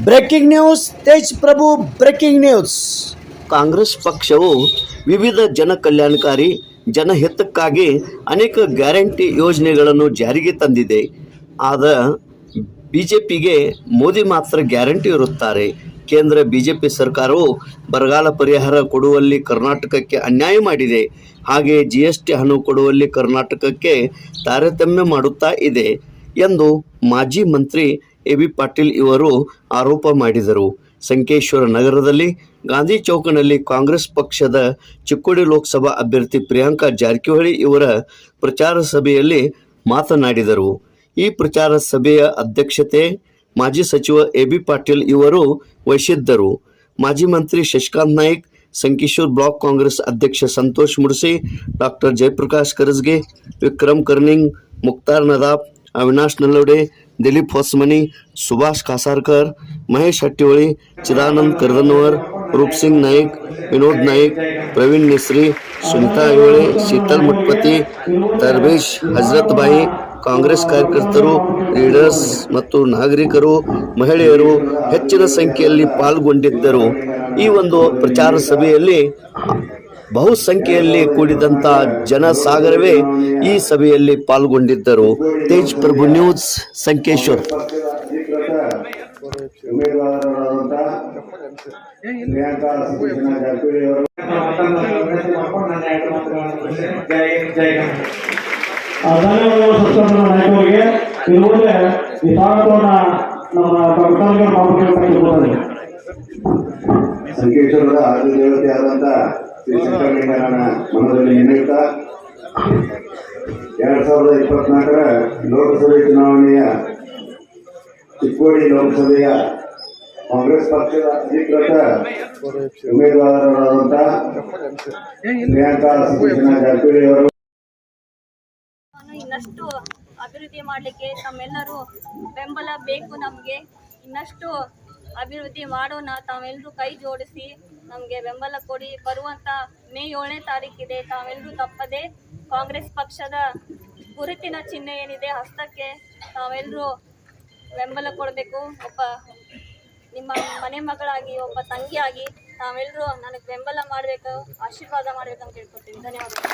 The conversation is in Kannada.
Breaking news, Tej Prabhu breaking news. Congress ಪಕ್ಷವು ವಿವಿಧ ಜನ ಕಲ್ಯಾಣಕಾರಿ ಜನಹಿತಕ್ಕಾಗಿ ಅನೇಕ ಗ್ಯಾರಂಟಿ ಯೋಜನೆಗಳನ್ನು ಜಾರಿಗೆ ತಂದಿದೆ. ಆದ ಬಿ ಜೆ ಪಿಗೆ ಮೋದಿ ಮಾತ್ರ ಗ್ಯಾರಂಟಿ ಇರುತ್ತಾರೆ. ಕೇಂದ್ರ ಬಿ ಜೆ ಪಿ ಸರ್ಕಾರವು ಬರಗಾಲ ಪರಿಹಾರ ಕೊಡುವಲ್ಲಿ ಕರ್ನಾಟಕಕ್ಕೆ ಅನ್ಯಾಯ ಮಾಡಿದೆ. ಹಾಗೆ ಜಿ ಎಸ್ ಟಿ ಹಣ ಕೊಡುವಲ್ಲಿ ಕರ್ನಾಟಕಕ್ಕೆ ತಾರತಮ್ಯ ಮಾಡುತ್ತಾ ಇದೆ ಎಂದು ಮಾಜಿ ಮಂತ್ರಿ ಎ ಬಿ ಪಾಟೀಲ್ ಇವರು ಆರೋಪ ಮಾಡಿದರು. ಸಂಕೇಶ್ವರ ನಗರದಲ್ಲಿ ಗಾಂಧಿ ಚೌಕನಲ್ಲಿ ಕಾಂಗ್ರೆಸ್ ಪಕ್ಷದ ಚಿಕ್ಕೋಡಿ ಲೋಕಸಭಾ ಅಭ್ಯರ್ಥಿ ಪ್ರಿಯಾಂಕಾ ಜಾರಕಿಹೊಳಿ ಇವರ ಪ್ರಚಾರ ಸಭೆಯಲ್ಲಿ ಮಾತನಾಡಿದರು. ಈ ಪ್ರಚಾರ ಸಭೆಯ ಅಧ್ಯಕ್ಷತೆ ಮಾಜಿ ಸಚಿವ ಎ ಬಿ ಪಾಟೀಲ್ ಇವರು ವಹಿಸಿದ್ದರು. ಮಾಜಿ ಮಂತ್ರಿ ಶಶಿಕಾಂತ್ ನಾಯ್ಕ್, ಸಂಕೇಶ್ವರ್ ಬ್ಲಾಕ್ ಕಾಂಗ್ರೆಸ್ ಅಧ್ಯಕ್ಷ ಸಂತೋಷ್ ಮುಡ್ಸಿ ಡಾಕ್ಟರ್ ಜಯಪ್ರಕಾಶ್ ಕರಸ್ಗೆ, ವಿಕ್ರಮ್ ಕರ್ನಿಂಗ್, ಮುಕ್ತಾರ್ ನದಾಬ್, ಅವಿನಾಶ್ ನಲ್ಲೋಡೆ ಹೊಸ್ಮನಿ, ಸುಭಾಷ್ ಕಾಸಾರ್ಕರ್, ಮಹೇಶ್ ಹಟ್ಟಿಹೊಳಿ, ಚಿದಾನಂದ್ ಕರ್ದನವರ್ ರೂಪ್ ಸಿಂಗ್ ನಾಯ್ಕ್, ವಿನೋದ್ ನಾಯ್ಕ್, ಪ್ರವೀಣ್ ಮಿಸ್ರಿ ಸುನಿತಾ ಐಹೊಳೆ, ಶೀತಲ್ ಮುಟ್ಪತಿ ತರ್ಬೇಶ್ ಹಜರತ್ ಬಾಯಿ ಕಾಂಗ್ರೆಸ್ ಕಾರ್ಯಕರ್ತರು, ಲೀಡರ್ಸ್ ಮತ್ತು ನಾಗರಿಕರು, ಮಹಿಳೆಯರು ಹೆಚ್ಚಿನ ಸಂಖ್ಯೆಯಲ್ಲಿ ಪಾಲ್ಗೊಂಡಿದ್ದರು. ಈ ಒಂದು ಪ್ರಚಾರ ಸಭೆಯಲ್ಲಿ ಬಹುಸಂಖ್ಯೆಯಲ್ಲಿ ಕೂಡಿದಂಥ ಜನಸಾಗರವೇ ಈ ಸಭೆಯಲ್ಲಿ ಪಾಲ್ಗೊಂಡಿದ್ದರು. ತೇಜ್ ಪ್ರಭು ನ್ಯೂಸ್, ಸಂಕೇಶ್ವರ್. ಸಂಕೇಶ್ವರ ಪ್ರಿಯಾಂಕಾ ದೇವತೆ ಆದಂತ ಆದಿ ಶ್ರೀ ಶಂಕರಲಿಂಗನ ಮನದಲ್ಲಿ ನೆನೆಯುತ್ತಾ ಎರಡ್ ಸಾವಿರದ ಇಪ್ಪತ್ನಾಲ್ಕರ ಲೋಕಸಭೆ ಚುನಾವಣೆಯ, ಚಿಕ್ಕೋಡಿ ಲೋಕಸಭೆಯ ಕಾಂಗ್ರೆಸ್ ಪಕ್ಷದ ಅಧಿಕೃತ ಉಮೇದುವಾರರಾದಂಥ ಪ್ರಿಯಾಂಕಾ ಸುಭೂಷಣ ಜಾರಕಿಹೊಳಿ ಅವರು. ಇನ್ನಷ್ಟು ಅಭಿವೃದ್ಧಿ ಮಾಡಲಿಕ್ಕೆ ತಮ್ಮೆಲ್ಲರೂ ಬೆಂಬಲ ಬೇಕು ನಮಗೆ. ಇನ್ನಷ್ಟು ಅಭಿವೃದ್ಧಿ ಮಾಡೋಣ ತಾವೆಲ್ಲರೂ ಕೈ ಜೋಡಿಸಿ. ನಮಗೆ ಬೆಂಬಲ ಕೊಡಿ. ಬರುವಂತ ಮೇ ಏಳನೇ ತಾರೀಕಿದೆ ತಾವೆಲ್ಲರೂ ತಪ್ಪದೆ ಕಾಂಗ್ರೆಸ್ ಪಕ್ಷದ ಗುರುತಿನ ಚಿಹ್ನೆ ಏನಿದೆ ಹಸ್ತಕ್ಕೆ ತಾವೆಲ್ಲರೂ ಬೆಂಬಲ ಕೊಡಬೇಕು. ಒಬ್ಬ ನಿಮ್ಮ ಮನೆ ಮಗಳಾಗಿ, ಒಬ್ಬ ತಂಗಿಯಾಗಿ ತಾವೆಲ್ಲರೂ ನನಗೆ ಬೆಂಬಲ ಮಾಡಬೇಕು, ಆಶೀರ್ವಾದ ಮಾಡಬೇಕು ಅಂತ ಹೇಳ್ಕೊತೀನಿ ಧನ್ಯವಾದಗಳು.